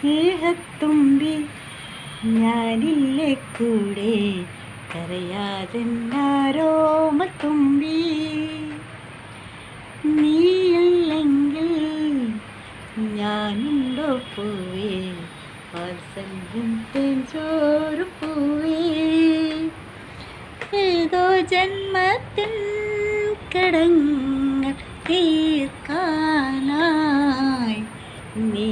സ്നേഹത്തുമ്പി ഞാനില്ലേ കൂടെ? കരയാതെന്നാരോമത്തുമ്പി? തുമ്പി നീയില്ലെങ്കിൽ ഞാനുണ്ടോ പൂവേ? വാത്സല്യം തേൻ ചോറ് പൂവേ ഏതോ ജന്മത്തിൻ കടങ്ങൾ തീർക്കാനായി നീ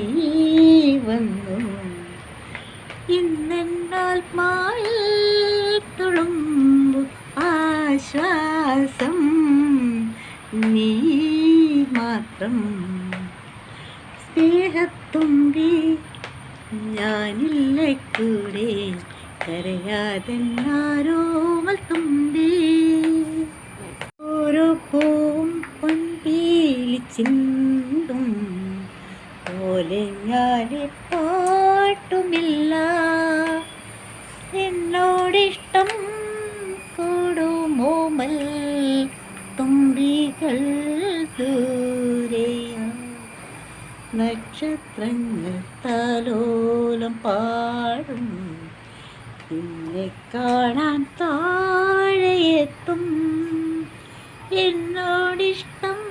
ആശ്വാസം. നീ മാത്രം സ്നേഹത്തുമ്പി ഞാനില്ല കൂടെ? കരയാതെ ആരോമൽ തുമ്പി. ഓരോ പൂവും പൊൻപീലി ചിന്തും പോലെ ഞാനെ എന്നോടിഷ്ടം കൂടുമോമൽ തുമ്പികൾ നക്ഷത്രങ്ങൾ തലോലം പാടും. നിന്നെ കാണാൻ താഴെയെത്തും. എന്നോടിഷ്ടം